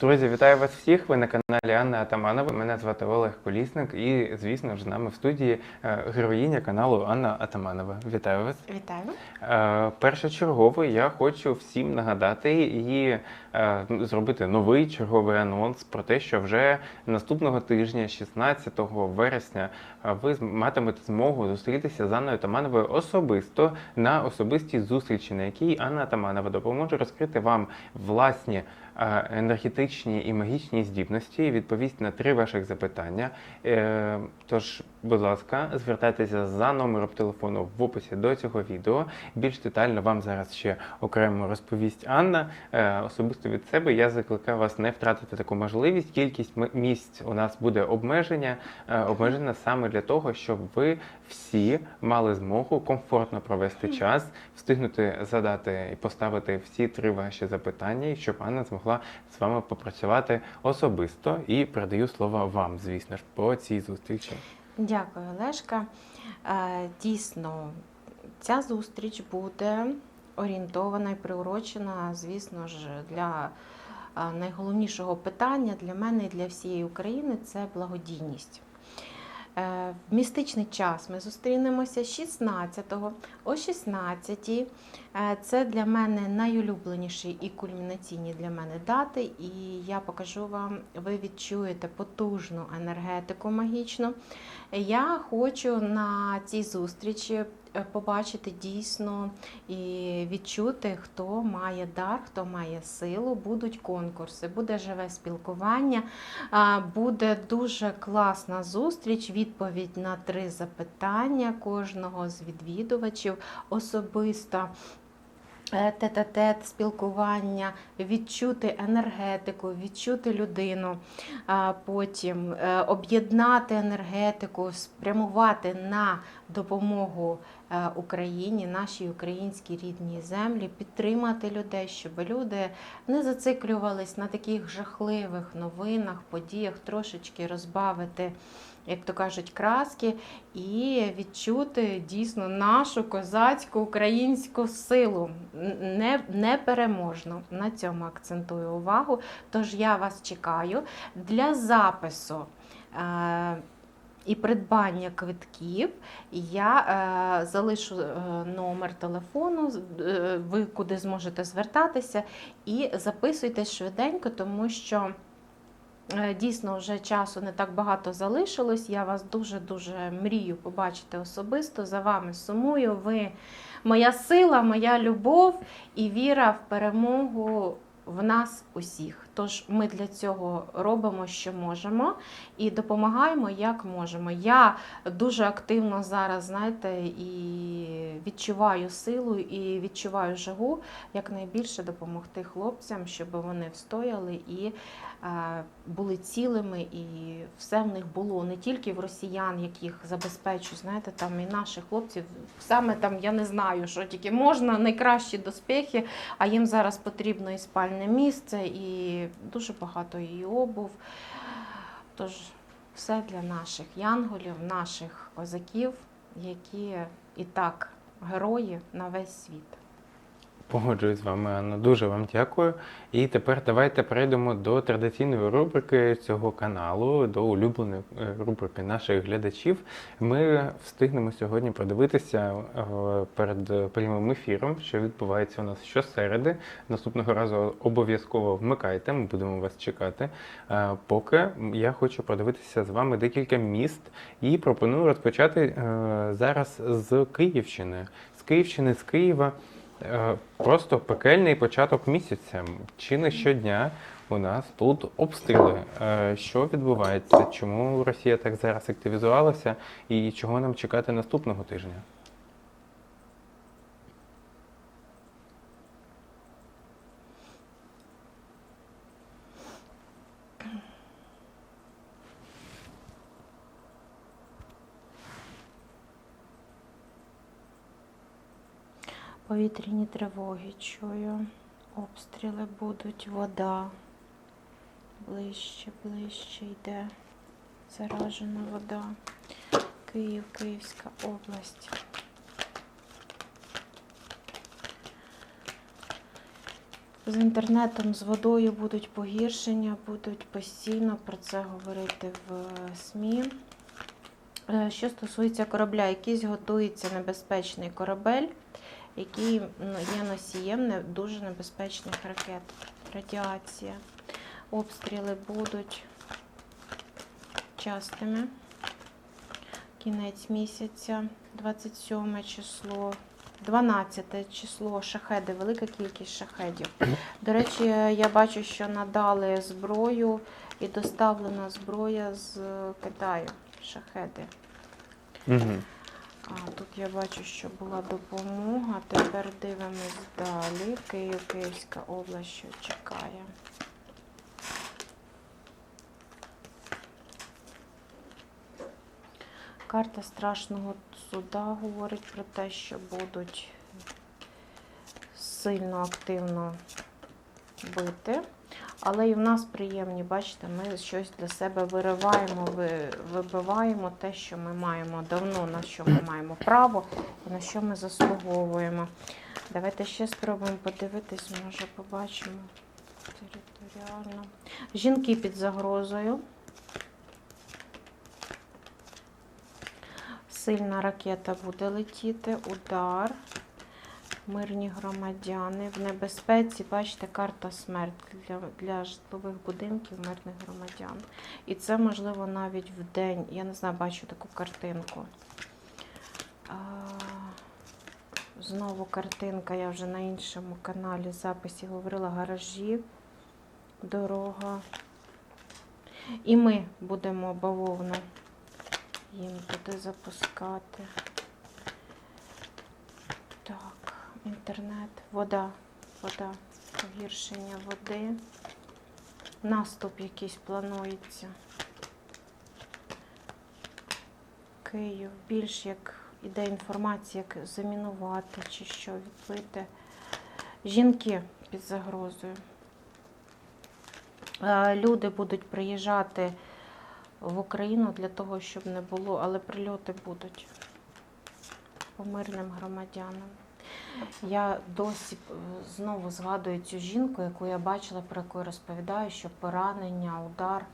Друзі, вітаю вас всіх. Ви на каналі Анна Атаманова. Мене звати Олег Колісник, і звісно ж з нами в студії е, героїня каналу Анна Атаманова. Вітаю вас. Вітаю. Е, Першочергово я хочу всім нагадати і зробити новий черговий анонс про те, що вже наступного тижня, 16 вересня, е, ви матимете змогу зустрітися з Анною Атамановою особисто на особистій зустрічі, на якій Анна Атаманова допоможе розкрити вам власні е, енергетичні і магічні здібності відповість на три ваших запитання. Е, Тож, будь ласка, звертайтеся за номером телефону в описі до цього відео. Більш детально вам зараз ще окремо розповість Анна. Е, Особисто від себе я закликаю вас не втратити таку можливість. Кількість місць у нас буде обмеження, е, обмежена саме для того, щоб ви всі мали змогу комфортно провести час, встигнути задати і поставити всі три ваші запитання, і щоб Анна змогла з вами попрацювати особисто. І передаю слово вам, звісно ж, по цій зустрічі. Дякую, Олешка. Е, Дійсно, ця зустріч буде орієнтована і приурочена, звісно ж, для найголовнішого питання для мене і для всієї України це благодійність. Е, В містичний час ми зустрінемося 16-го о 16-й. Е, Це для мене найулюбленіші і кульмінаційні для мене дати. І я покажу вам, ви відчуєте потужну енергетику магічну. Я хочу на цій зустрічі побачити дійсно і відчути, хто має дар, хто має силу. Будуть конкурси, буде живе спілкування, буде дуже класна зустріч, відповідь на три запитання кожного з відвідувачів особисто. е, Тет-а-тет, спілкування, відчути енергетику, відчути людину, потім е, об'єднати енергетику, спрямувати на допомогу е, Україні, нашій українській рідній землі, підтримати людей, щоб люди не зациклювались на таких жахливих новинах, подіях, трошечки розбавити, як то кажуть, краски, і відчути дійсно нашу козацьку українську силу. Не, непереможну. На цьому акцентую увагу. Тож я вас чекаю для запису. І придбання квитків я е, залишу е, номер телефону, е, ви куди зможете звертатися, і записуйтесь швиденько, тому що е, дійсно вже часу не так багато залишилось. Я вас дуже-дуже мрію побачити особисто. За вами сумую. Ви моя сила, моя любов і віра в перемогу в нас усіх. Тож ми для цього робимо, що можемо, і допомагаємо, як можемо. Я дуже активно зараз, знаєте, і відчуваю силу, і відчуваю жагу якнайбільше допомогти хлопцям, щоб вони встояли і е, були цілими, і все в них було не тільки в росіян, яких забезпечу, знаєте, там і наших хлопців. Саме там я не знаю, що тільки можна найкращі доспехи, а їм зараз потрібно і спальне місце, і дуже багато і обув. Тож все для наших янголів, наших козаків, які і так герої на весь світ. Погоджуюсь з вами, Анна. Дуже вам дякую. І тепер давайте перейдемо до традиційної рубрики цього каналу, до улюбленої е, рубрики наших глядачів. Ми встигнемо сьогодні продивитися е, перед прямим ефіром, що відбувається у нас щосереди. Наступного разу обов'язково вмикайте, ми будемо вас чекати. Е, Поки я хочу продивитися з вами декілька міст і пропоную розпочати зараз з Київщини. З Київщини, з Києва. Е, Просто пекельний початок місяця. Чи не щодня у нас тут обстріли? Е, Що відбувається? Чому Росія так зараз активізувалася? І чого нам чекати наступного тижня? Повітряні тривоги чую. Обстріли будуть, вода. Ближче, ближче йде. Заражена вода. Київ, Київська область. З інтернетом, з водою будуть погіршення, будуть постійно про це говорити в СМІ. Е, Що стосується корабля, якийсь готується небезпечний корабель, який є носієм дуже небезпечних ракет. Радіація. Обстріли будуть частими. Кінець місяця, 27 число. 12 число шахеди, велика кількість шахедів. До речі, я бачу, що надали зброю і доставлена зброя з Китаю. Шахеди. Угу. А тут я бачу, що була допомога. Тепер дивимось далі. Київ, Київська область, що чекає. Карта страшного суда говорить про те, що будуть сильно активно бити. Але і в нас приємні, бачите, ми щось для себе вириваємо, вибиваємо те, що ми маємо давно, на що ми маємо право і на що ми заслуговуємо. Давайте ще спробуємо подивитись, може побачимо територіально. Жінки під загрозою. Сильна ракета буде летіти, удар. Мирні громадяни в небезпеці, бачите, карта смерть для, для житлових будинків мирних громадян. І це можливо навіть в день. Я не знаю, бачу таку картинку. А, знову картинка, я вже на іншому каналі записі говорила гаражі, дорога. І ми будемо бавовну їм туди запускати. Так, інтернет, вода, вода, погіршення води. Наступ якийсь планується. Київ. Більш як іде інформація, як замінувати чи що відбити. Жінки під загрозою. Е, Люди будуть приїжджати в Україну для того, щоб не було, але прильоти будуть по мирним громадянам. Я досі е, знову згадую цю жінку, яку я бачила, про яку розповідаю, що поранення, удар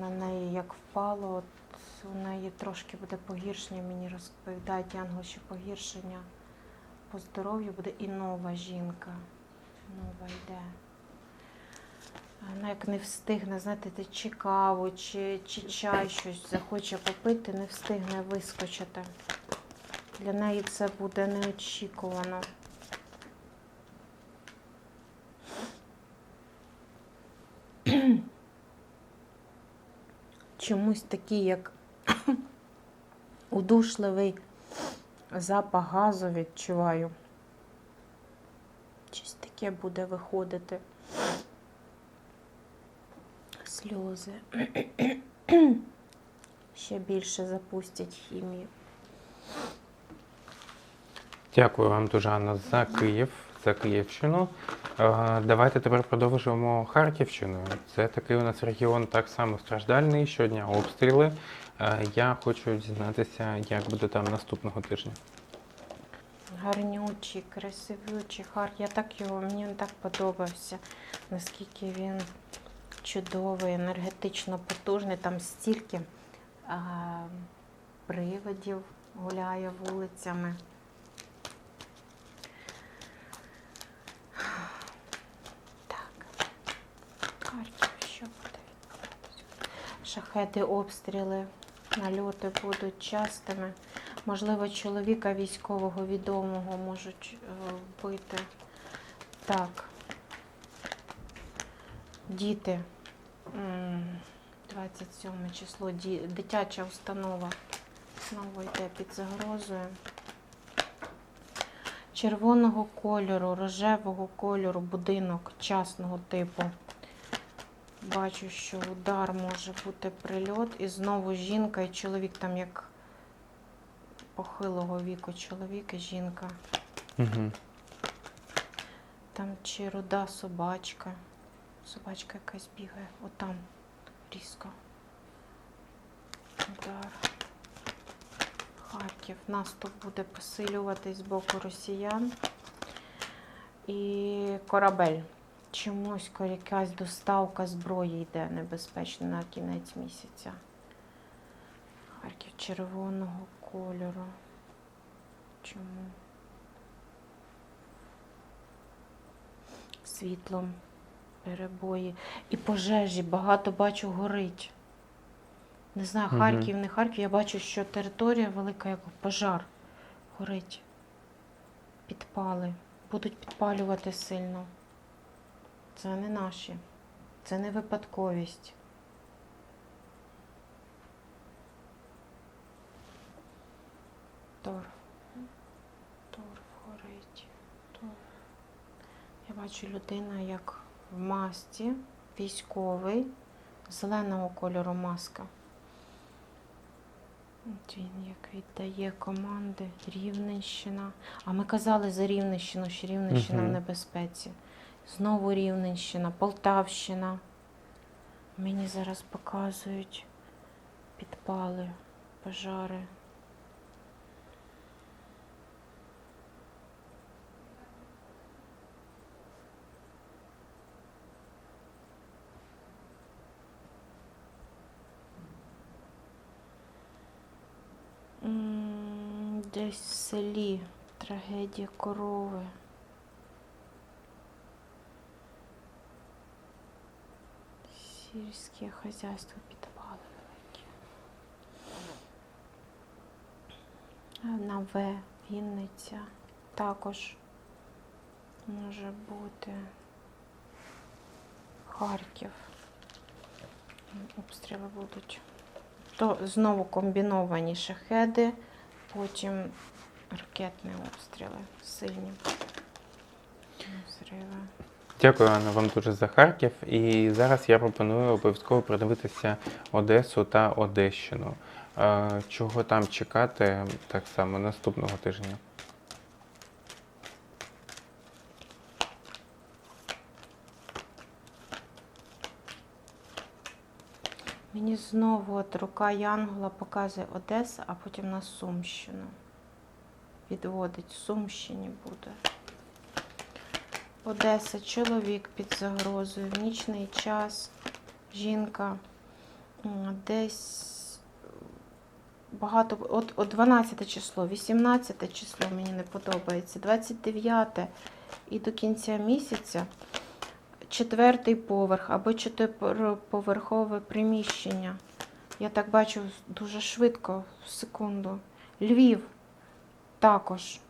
на неї як впало, от у неї трошки буде погіршення. Мені розповідають ангел, що погіршення по здоров'ю буде і нова жінка. Нова йде. Вона як не встигне, знаєте, ти чи каву, чи, чи чай щось захоче попити, не встигне вискочити. Для неї це буде неочікувано. Чомусь такий, як удушливий запах газу відчуваю. Щось таке буде виходити. Сльози. Ще більше запустять хімію. Дякую вам дуже, Анна, за Київ, за Київщину. Е, Давайте тепер продовжимо Харківщиною. Це такий у нас регіон так само страждальний, щодня обстріли. Е, Я хочу дізнатися, як буде там наступного тижня. Гарнючий, красивючий хар. Я так його, мені він так подобався, наскільки він чудовий, енергетично потужний. Там стільки а, привидів гуляє вулицями. Так. Харків, що буде відбуватися? Шахеди, обстріли, нальоти будуть частими. Можливо, чоловіка військового відомого можуть е, вбити. Так. Діти. 27 число. Дитяча установа знову йде під загрозою. Червоного кольору, рожевого кольору будинок частного типу. Бачу, що удар може бути прильот. І знову жінка і чоловік там як похилого віку чоловік і жінка. Угу. Там чи руда собачка. Собачка якась бігає. Отам різко. Удар. Харків. Наступ буде посилюватись з боку росіян. і корабель. Чомусь якась доставка зброї йде небезпечно на кінець місяця. Харків червоного кольору. Чому? Світлом, перебої. І пожежі багато бачу горить. Не знаю, Харків, не Харків. Я бачу, що територія велика, як пожар горить. Підпали. Будуть підпалювати сильно. Це не наші. Це не випадковість. Торф. Торф горить. Торф. Я бачу людина як в масці, військовий, зеленого кольору маска. От він як віддає команди. Рівненщина. А ми казали за Рівненщину, що Рівненщина в небезпеці. Знову Рівненщина, Полтавщина. Мені зараз показують підпали, пожари. Десь в селі трагедія корови. Сільське хазяйство підпали великі. На В Вінниця також може бути Харків. Обстріли будуть. То знову комбіновані шахеди, потім ракетні обстріли сильні. Зриви. Дякую, Анна, вам дуже за Харків. І зараз я пропоную обов'язково продивитися Одесу та Одещину. Е, Чого там чекати так само наступного тижня? Мені знову от рука Янгола показує Одеса, а потім на Сумщину. Відводить, Сумщині буде. Одеса, чоловік під загрозою, в нічний час, жінка десь багато, от, от 12 число, 18 число мені не подобається, 29 і до кінця місяця четвертий поверх або чотириповерхове приміщення. Я так бачу дуже швидко, в секунду. Львів також.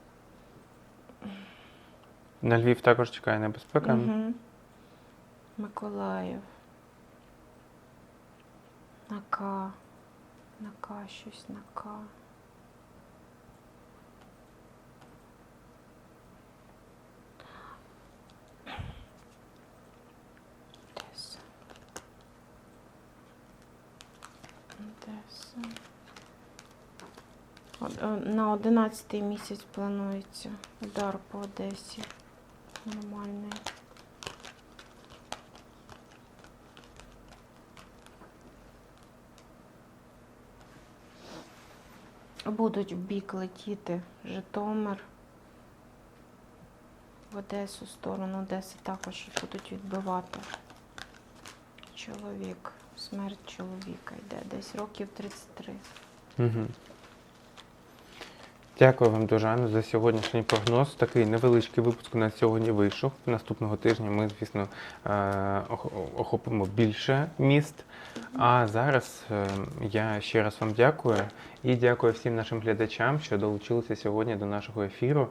На Львів також чекає небезпека. Угу. Миколаїв. На К. На К щось на К. Одеса. Е, На 11 місяць планується удар по Одесі. Нормальний. Будуть в бік летіти Житомир. В Одесу сторону Одеси також будуть відбивати. Чоловік. Смерть чоловіка йде десь років 33. Угу. Дякую вам дуже, Анна, за сьогоднішній прогноз. Такий невеличкий випуск на сьогодні вийшов. Наступного тижня ми, звісно, е, охопимо більше міст. А зараз е, я ще раз вам дякую і дякую всім нашим глядачам, що долучилися сьогодні до нашого ефіру.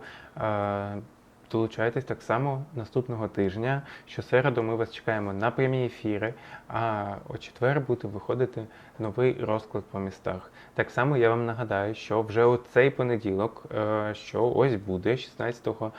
Долучайтесь так само наступного тижня. Щосереду ми вас чекаємо на прямі ефіри, а о четвер буде виходити новий розклад по містах. Так само я вам нагадаю, що вже у цей понеділок, е, що ось буде 16 е,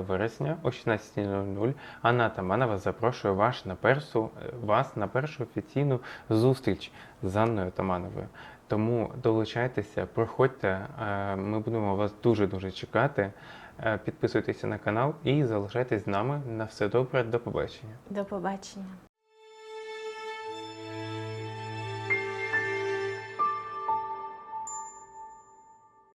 вересня о 16.00, Анна Таманова запрошує вас на першу, вас на першу офіційну зустріч з Анною Тамановою. Тому долучайтеся, проходьте, е, ми будемо вас дуже-дуже чекати. Е, Підписуйтеся на канал і залишайтесь з нами. На все добре, до побачення. До побачення.